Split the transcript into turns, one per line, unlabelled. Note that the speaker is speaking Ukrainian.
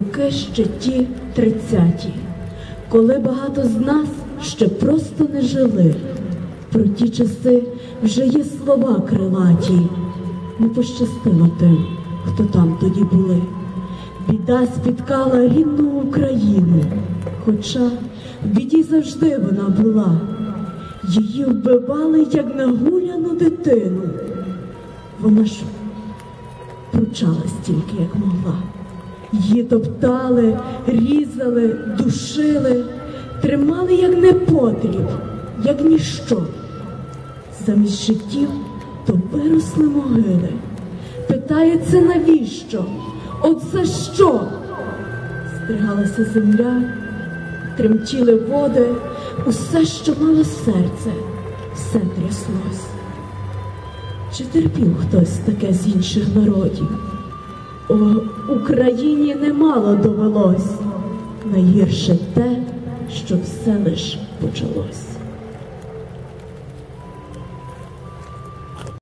Роки ще ті тридцяті, коли багато з нас ще просто не жили. Про ті часи вже є слова крилаті. Не пощастило тим, хто там тоді були. Біда спіткала рідну Україну, хоча в біді завжди вона була. Її вбивали, як нагуляну дитину. Вона ж пручалась тільки, як могла. Її топтали, різали, душили, тримали як непотріб, як ніщо. Замість життів то виросли могили. Питається, навіщо? От за що? Стригалася земля, тремтіли води, усе, що мало серце, все тряслось. Чи терпів хтось таке з інших народів? О, Україні немало довелось. Найгірше те, що все лиш почалось.